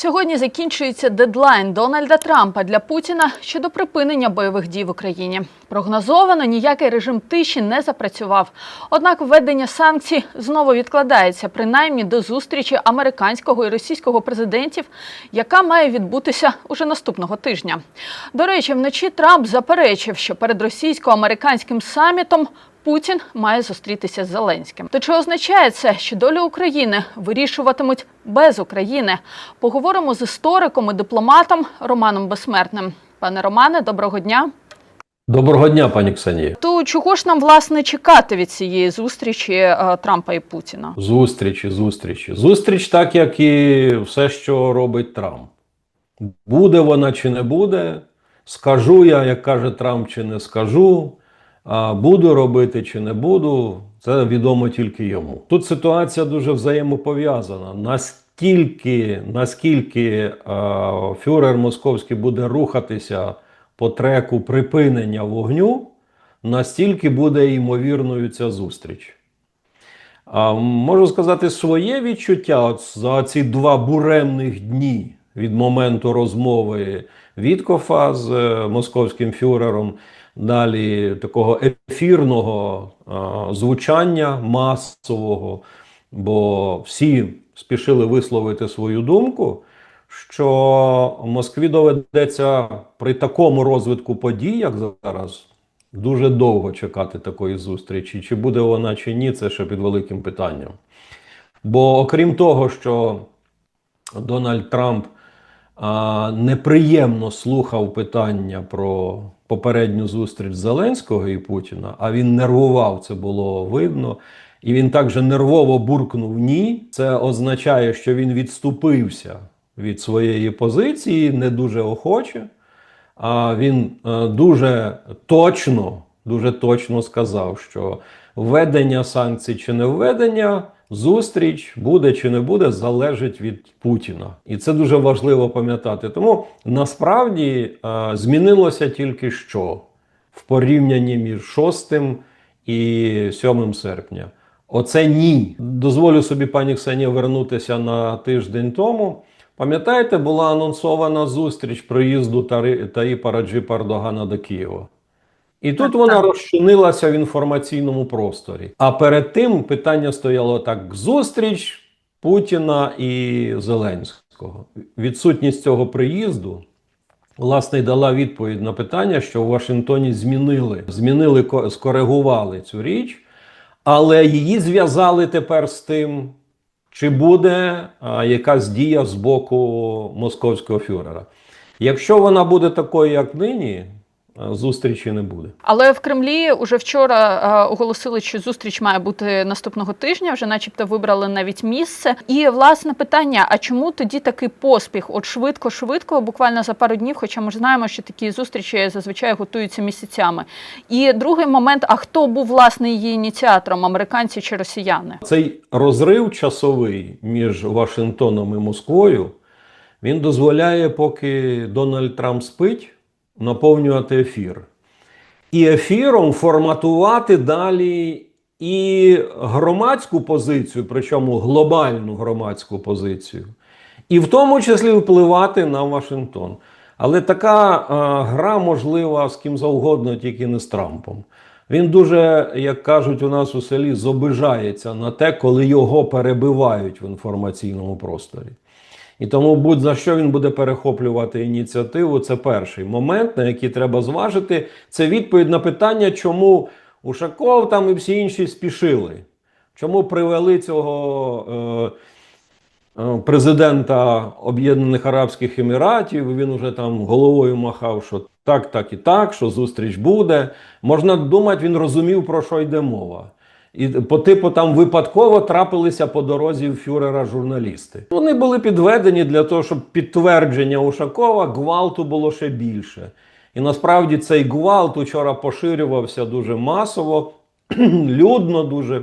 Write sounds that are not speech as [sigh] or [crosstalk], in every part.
Сьогодні закінчується дедлайн Дональда Трампа для Путіна щодо припинення бойових дій в Україні. Прогнозовано ніякий режим тиші не запрацював. Однак введення санкцій знову відкладається, принаймні до зустрічі американського і російського президентів, яка має відбутися уже наступного тижня. До речі, вночі Трамп заперечив, що перед російсько-американським самітом Путін має зустрітися з Зеленським. То чи означає це, що долю України вирішуватимуть без України? Поговоримо з істориком і дипломатом Романом Безсмертним. Пане Романе, доброго дня. Доброго дня, пані Ксенія. То чого ж нам власне чекати від цієї зустрічі е, Трампа і Путіна? Зустрічі, зустрічі. Зустріч, так як і все, що робить Трамп. Буде вона чи не буде, скажу я, як каже Трамп, чи не скажу. А буду робити чи не буду, це відомо тільки йому. Тут ситуація дуже взаємопов'язана. Настільки, наскільки е, фюрер московський буде рухатися по треку припинення вогню, настільки буде ймовірною ця зустріч. А, можу сказати своє відчуття от за ці два буремних дні від моменту розмови Віткофа з е, московським фюрером, далі такого ефірного звучання масового, бо всі спішили висловити свою думку, що Москві доведеться при такому розвитку подій, як зараз, дуже довго чекати такої зустрічі. Чи буде вона, чи ні, це ще під великим питанням. Бо окрім того, що Дональд Трамп неприємно слухав питання про попередню зустріч Зеленського і Путіна, а він нервував, це було видно. І він також нервово буркнув ні. Це означає, що він відступився від своєї позиції, не дуже охоче. А він е, дуже точно, дуже точно сказав, що введення санкцій чи не введення, зустріч буде чи не буде, залежить від Путіна. І це дуже важливо пам'ятати. Тому насправді е, змінилося тільки що в порівнянні між 6 і 7 серпня. Оце ні. Дозволю собі, пані Ксенія, вернутися на тиждень тому. Пам'ятаєте, була анонсована зустріч приїзду Таїпа Раджипа Ердогана до Києва. І тут вона розчинилася в інформаційному просторі. А перед тим питання стояло так: зустріч Путіна і Зеленського. Відсутність цього приїзду. Власне, й дала відповідь на питання, що в Вашингтоні змінили, змінили, скоригували цю річ, але її зв'язали тепер з тим, чи буде а, якась дія з боку московського фюрера. Якщо вона буде такою, як нині, зустрічі не буде. Але в Кремлі уже вчора е, оголосили, що зустріч має бути наступного тижня, вже начебто вибрали навіть місце. І власне питання: а чому тоді такий поспіх? От швидко, швидко, буквально за пару днів, хоча ми ж знаємо, що такі зустрічі зазвичай готуються місяцями. І другий момент: а хто був власне її ініціатором, американці чи росіяни? Цей розрив часовий між Вашингтоном і Москвою він дозволяє, поки Дональд Трамп спить, наповнювати ефір. І ефіром форматувати далі і громадську позицію, причому глобальну громадську позицію, і в тому числі впливати на Вашингтон. Але така е, гра можлива з ким завгодно, тільки не з Трампом. Він дуже, як кажуть у нас у селі, зобижається на те, коли його перебивають в інформаційному просторі. І тому будь-за що він буде перехоплювати ініціативу, це перший момент, на який треба зважити. Це відповідь на питання, чому Ушаков там і всі інші спішили. Чому привели цього е, е, президента Об'єднаних Арабських Еміратів? Він уже там головою махав, що так, так і так, що зустріч буде. Можна думати, він розумів, про що йде мова. І по типу там випадково трапилися по дорозі в фюрера журналісти. Вони були підведені для того, щоб підтвердження Ушакова гвалту було ще більше. І насправді цей гвалт учора поширювався дуже масово, [clears throat] людно дуже.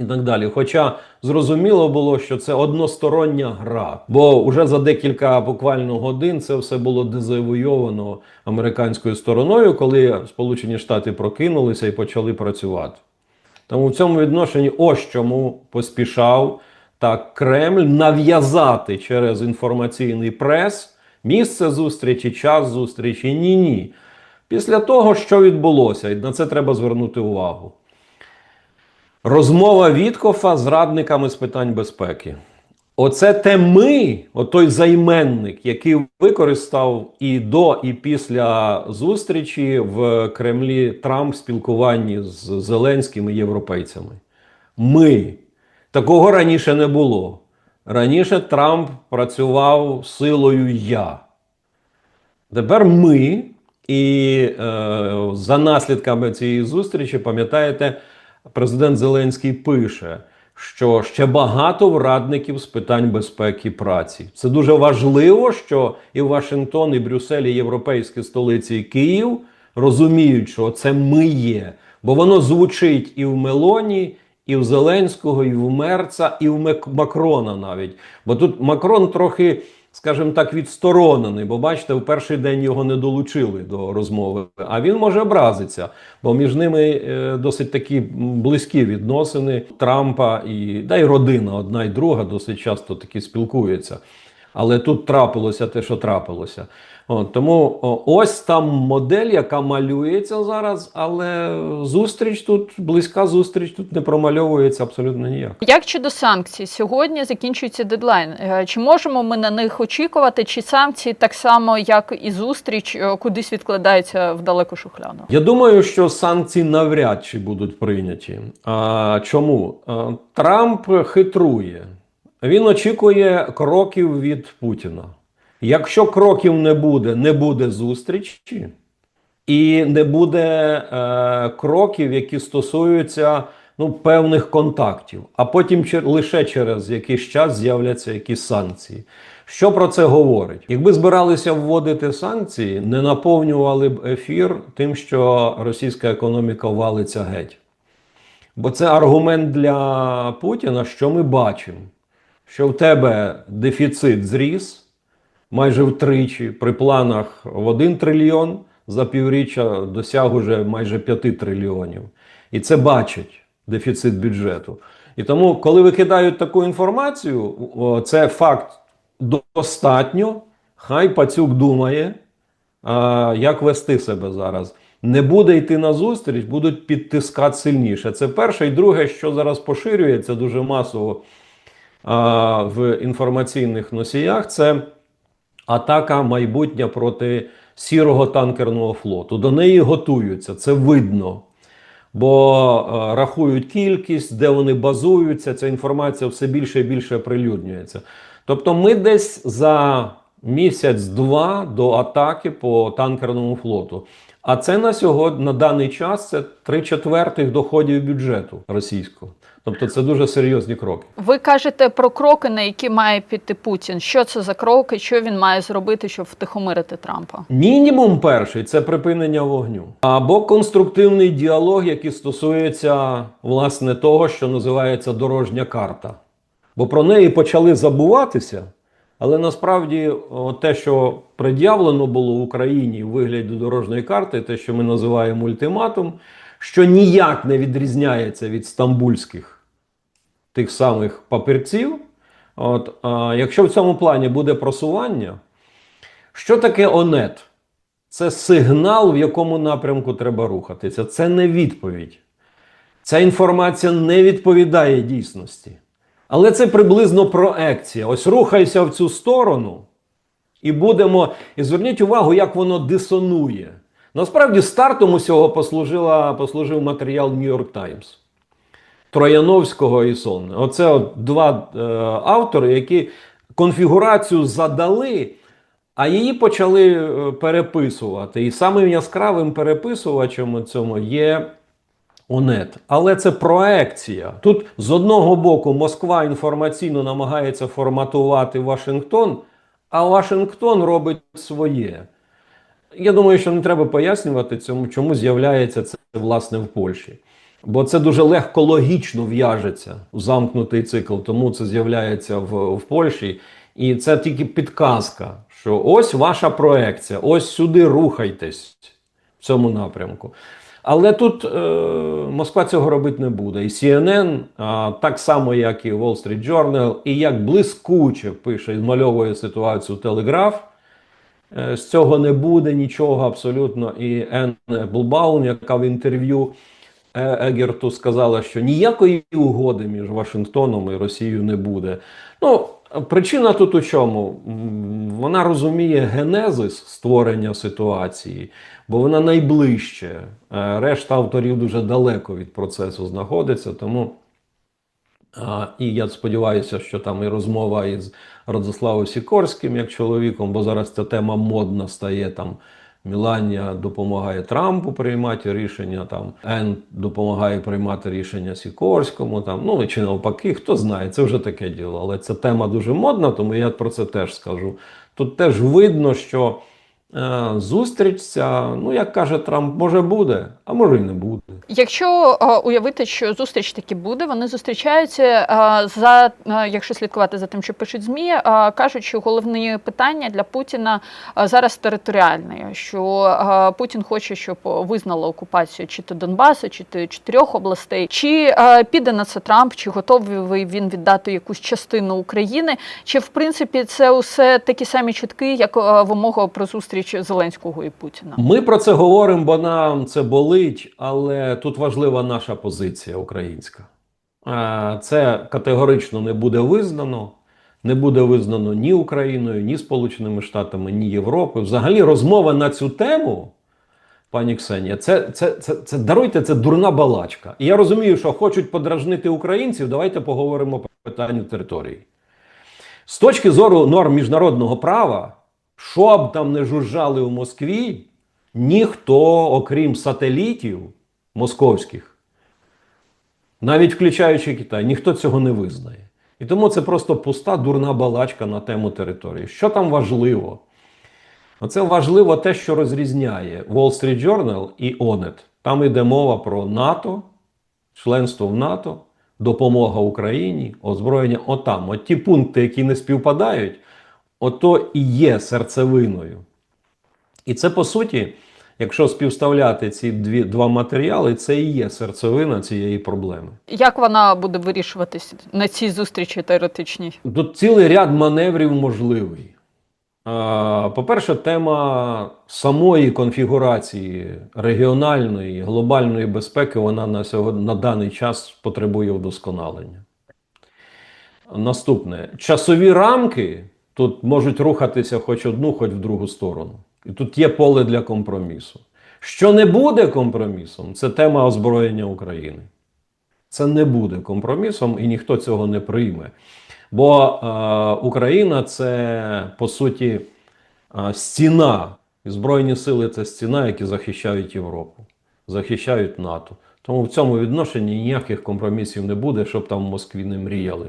І так далі. Хоча зрозуміло було, що це одностороння гра, бо вже за декілька буквально годин це все було дезавойовано американською стороною, коли Сполучені Штати прокинулися і почали працювати. Тому в цьому відношенні ось чому поспішав так Кремль нав'язати через інформаційний прес місце зустрічі, час зустрічі. Ні, ні. Після того, що відбулося, і на це треба звернути увагу. Розмова Віткофа з радниками з питань безпеки. Оце те ми, отой займенник, який використав і до, і після зустрічі в Кремлі Трамп в спілкуванні з Зеленським і європейцями. Ми. Такого раніше не було. Раніше Трамп працював силою я. Тепер ми, і е, за наслідками цієї зустрічі, пам'ятаєте, президент Зеленський пише, що ще багато врадників з питань безпеки праці. Це дуже важливо, що і Вашингтон, і Брюссель, і європейські столиці, і Київ розуміють, що це ми є, бо воно звучить і в Мелоні. І в Зеленського, і в Мерца, і в Мак- Макрона навіть. Бо тут Макрон трохи, скажімо так, відсторонений, бо бачите, в перший день його не долучили до розмови. А він може образитися, бо між ними е, досить такі близькі відносини Трампа і да й родина одна і друга досить часто таки спілкуються. Але тут трапилося те, що трапилося. От, тому о, ось там модель, яка малюється зараз, але зустріч тут, близька зустріч тут не промальовується абсолютно ніяк. Як щодо санкцій, сьогодні закінчується дедлайн. Е, Чи можемо ми на них очікувати, чи санкції так само, як і зустріч, е, кудись відкладаються в далеку шухляду? Я думаю, що санкції навряд чи будуть прийняті. А, чому? А, Трамп хитрує. Він очікує кроків від Путіна. Якщо кроків не буде, не буде зустрічі, і не буде е, кроків, які стосуються ну, певних контактів, а потім чер- лише через якийсь час з'являться якісь санкції. Що про це говорить? Якби збиралися вводити санкції, не наповнювали б ефір тим, що російська економіка валиться геть. Бо це аргумент для Путіна, що ми бачимо, що в тебе дефіцит зріс майже втричі, при планах в 1 трильйон за півріччя досяг уже майже 5 трильйонів. І це бачить дефіцит бюджету. І тому, коли викидають таку інформацію, це факт достатньо. Хай пацюк думає, як вести себе зараз. Не буде йти на зустріч, будуть підтискати сильніше. Це перше. І друге, що зараз поширюється дуже масово в інформаційних носіях, це атака майбутня проти сірого танкерного флоту. До неї готуються, це видно. Бо рахують кількість, де вони базуються, ця інформація все більше і більше прилюднюється. Тобто, ми десь за місяць-два до атаки по танкерному флоту. А це на сьогодні, на даний час, це три четвертих доходів бюджету російського. Тобто, це дуже серйозні кроки. Ви кажете про кроки, на які має піти Путін. Що це за кроки? Що він має зробити, щоб втихомирити Трампа? Мінімум перший це припинення вогню або конструктивний діалог, який стосується власне того, що називається дорожня карта. Бо про неї почали забуватися, але насправді те, що пред'явлено було Україні в вигляді дорожньої карти, те, що ми називаємо ультиматум, що ніяк не відрізняється від стамбульських тих самих папірців. От, а, якщо в цьому плані буде просування, що таке ОНЕТ? Це сигнал, в якому напрямку треба рухатися. Це не відповідь. Ця інформація не відповідає дійсності. Але це приблизно проекція. Ось рухайся в цю сторону, і будемо. І зверніть увагу, як воно дисонує. Насправді, стартом усього послужила, послужив матеріал York Times. Трояновського і Сонне. Оце от два е, автори, які конфігурацію задали, а її почали е, переписувати. І самим яскравим переписувачем цьому є ОНЕТ. Але це проекція. Тут з одного боку Москва інформаційно намагається форматувати Вашингтон, а Вашингтон робить своє. Я думаю, що не треба пояснювати цьому, чому з'являється це власне в Польщі. Бо це дуже легко логічно в'яжеться у замкнутий цикл, тому це з'являється в, в Польщі. І це тільки підказка, що ось ваша проекція, ось сюди рухайтесь в цьому напрямку. Але тут е, Москва цього робити не буде. І CNN, а, так само, як і Wall Street Journal, і як блискуче пише змальовує ситуацію Телеграф. Е, З цього не буде нічого абсолютно. І Енн Блбаун, яка в інтерв'ю Е- Егерту сказала, що ніякої угоди між Вашингтоном і Росією не буде. Ну, причина тут у чому? Вона розуміє генезис створення ситуації, бо вона найближче. Е, Решта авторів дуже далеко від процесу знаходиться, тому. І я сподіваюся, що там і розмова із Радославом Сікорським як чоловіком, бо зараз ця тема модна стає там. Міланія допомагає Трампу приймати рішення, там Ен допомагає приймати рішення Сікорському, там ну чи навпаки, хто знає, це вже таке діло. Але ця тема дуже модна, тому я про це теж скажу. Тут теж видно, що е, зустріч ну як каже Трамп, може буде, а може й не буде. Якщо е, уявити, що зустріч таки буде, вони зустрічаються е, за е, якщо слідкувати за тим, що пишуть змі, е, кажуть, що головне питання для Путіна е, зараз територіальне, що е, Путін хоче, щоб визнало окупацію чи то Донбасу, чи то чотирьох областей, чи е, піде на це Трамп, чи готовий він віддати якусь частину України, чи в принципі це усе такі самі чутки, як е, вимога про зустріч Зеленського і Путіна. Ми про це говоримо, бо нам це болить, але тут важлива наша позиція українська. Це категорично не буде визнано. Не буде визнано ні Україною, ні Сполученими Штатами, ні Європою. Взагалі, розмова на цю тему, пані Ксенія, це, це, це, це даруйте, це дурна балачка. І я розумію, що хочуть подражнити українців. Давайте поговоримо про питання території. З точки зору норм міжнародного права, що б там не жужжали у Москві, ніхто, окрім сателітів московських, навіть включаючи Китай, ніхто цього не визнає. І тому це просто пуста дурна балачка на тему території. Що там важливо? Оце важливо те, що розрізняє Wall Street Journal і ONET. Там йде мова про НАТО, членство в НАТО, допомога Україні, озброєння. Отам, от ті пункти, які не співпадають, ото і є серцевиною. І це по суті, якщо співставляти ці дві, два матеріали, це і є серцевина цієї проблеми. Як вона буде вирішуватись на цій зустрічі теоретичній? Тут цілий ряд маневрів можливий. По-перше, тема самої конфігурації регіональної, глобальної безпеки, вона на, сьогодні, на даний час потребує вдосконалення. Наступне. Часові рамки тут можуть рухатися хоч одну, хоч в другу сторону. І тут є поле для компромісу. Що не буде компромісом, це тема озброєння України. Це не буде компромісом, і ніхто цього не прийме. Бо е, Україна це по суті е, стіна. І Збройні сили це стіна, які захищають Європу, захищають НАТО. Тому в цьому відношенні ніяких компромісів не буде, щоб там в Москві не мріяли.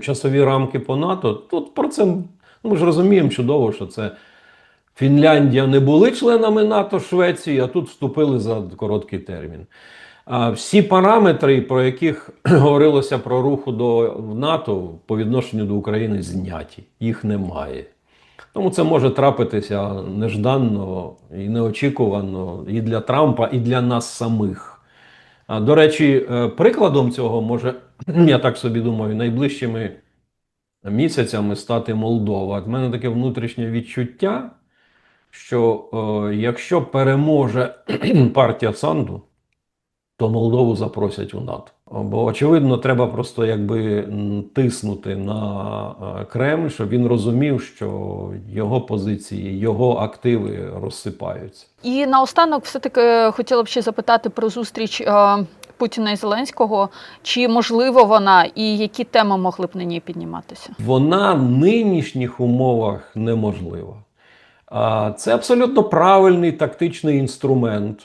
Часові рамки по НАТО, тут про це ну, ми ж розуміємо чудово, що це Фінляндія не були членами НАТО, Швеції, а тут вступили за короткий термін. А всі параметри, про яких [clears throat] говорилося про руху до НАТО по відношенню до України, зняті. Їх немає. Тому це може трапитися нежданно і неочікувано і для Трампа, і для нас самих. До речі, е, прикладом цього може, [clears throat] я так собі думаю, найближчими місяцями стати Молдова. От мене таке внутрішнє відчуття, що е, якщо переможе [clears throat] партія Санду, то Молдову запросять у НАТО. Бо очевидно, треба просто якби тиснути на е, Кремль, щоб він розумів, що його позиції, його активи розсипаються. І наостанок, все таки хотіла б ще запитати про зустріч е, Путіна і Зеленського. Чи можливо вона, і які теми могли б на ній підніматися? Вона в нинішніх умовах неможлива. Це абсолютно правильний тактичний інструмент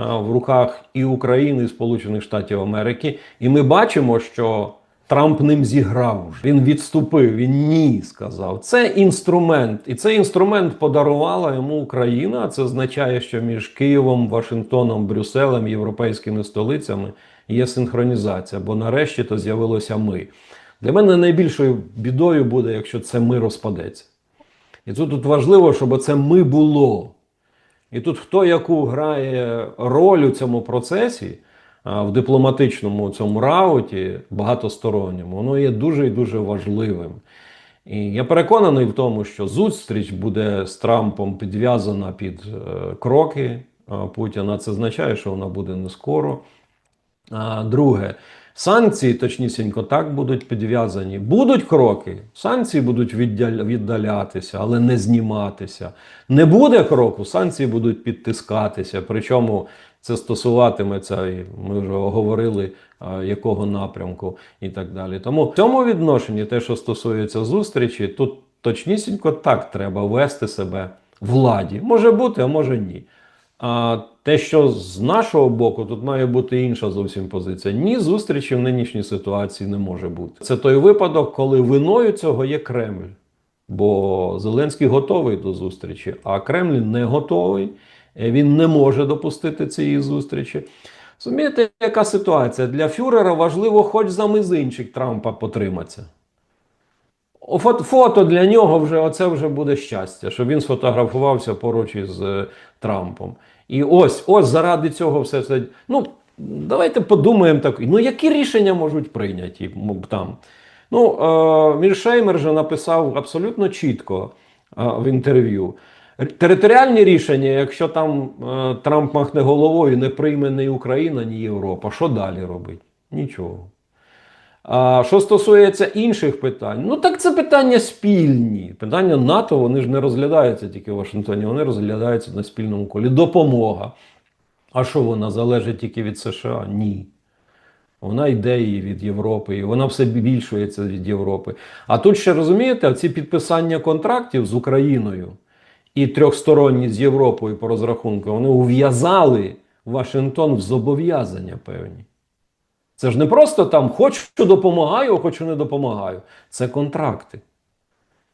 в руках і України, і Сполучених Штатів Америки. І ми бачимо, що Трамп ним зіграв. Він відступив, він ні сказав. Це інструмент, і цей інструмент подарувала йому Україна. Це означає, що між Києвом, Вашингтоном, Брюсселем, європейськими столицями є синхронізація, бо нарешті то з'явилося ми. Для мене найбільшою бідою буде, якщо це ми розпадеться. І тут, тут важливо, щоб це ми було. І тут хто яку грає роль у цьому процесі, в дипломатичному цьому рауті, багатосторонньому, воно є дуже і дуже важливим. І я переконаний в тому, що зустріч буде з Трампом підв'язана під е, кроки Путіна. Це означає, що вона буде не скоро. Друге, санкції, точнісінько, так будуть підв'язані. Будуть кроки, санкції будуть віддалятися, але не зніматися. Не буде кроку, санкції будуть підтискатися. Причому це стосуватиметься, і ми вже говорили, якого напрямку і так далі. Тому в цьому відношенні, те, що стосується зустрічі, тут точнісінько так треба вести себе владі. Може бути, а може ні. А те, що з нашого боку, тут має бути інша зовсім позиція. Ні, зустрічі в нинішній ситуації не може бути. Це той випадок, коли виною цього є Кремль. Бо Зеленський готовий до зустрічі, а Кремль не готовий. Е, Він не може допустити цієї зустрічі. Розумієте, яка ситуація? Для Фюрера важливо хоч за мизинчик Трампа потриматися. Фото, для нього вже оце вже буде щастя, щоб він сфотографувався поруч із е, Трампом. І ось, ось заради цього все це. Ну, давайте подумаємо так. Ну, які рішення можуть прийняті там? Ну, е, Міршеймер же написав абсолютно чітко е, в інтерв'ю. Територіальні рішення, якщо там е, Трамп махне головою, не прийме ні Україна, ні Європа, що далі робить? Нічого. А що стосується інших питань, ну так це питання спільні. Питання НАТО вони ж не розглядаються тільки в Вашингтоні, вони розглядаються на спільному колі. Допомога. А що вона залежить тільки від США? Ні. Вона йде і від Європи, і вона все більшується від Європи. А тут ще розумієте, ці підписання контрактів з Україною і трьохсторонні з Європою по розрахунку, вони ув'язали Вашингтон в зобов'язання певні. Це ж не просто там хочу допомагаю, хочу не допомагаю. Це контракти.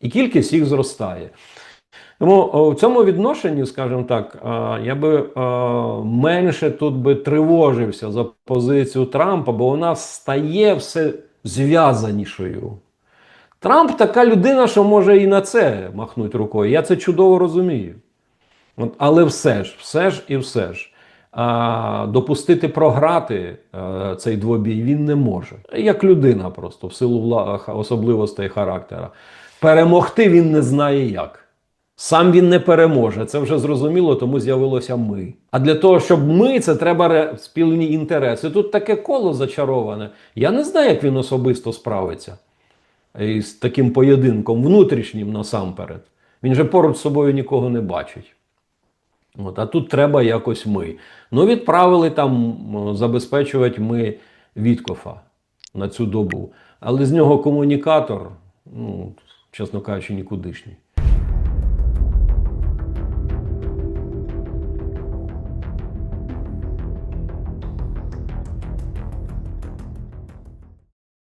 І кількість їх зростає. Тому в цьому відношенні, скажімо так, я би менше тут би тривожився за позицію Трампа, бо вона стає все зв'язанішою. Трамп така людина, що може і на це махнути рукою. Я це чудово розумію. От, але все ж, все ж і все ж. Допустити програти е, цей двобій він не може. Як людина просто, в силу особливостей характера. Перемогти він не знає як. Сам він не переможе. Це вже зрозуміло, тому з'явилося ми. А для того, щоб ми, це треба ре- спільні інтереси. Тут таке коло зачароване. Я не знаю, як він особисто справиться із таким поєдинком, внутрішнім насамперед. Він же поруч з собою нікого не бачить. От, а тут треба якось ми. Ну, відправили там забезпечувати ми Віткофа на цю добу. Але з нього комунікатор, ну, чесно кажучи, нікудишній.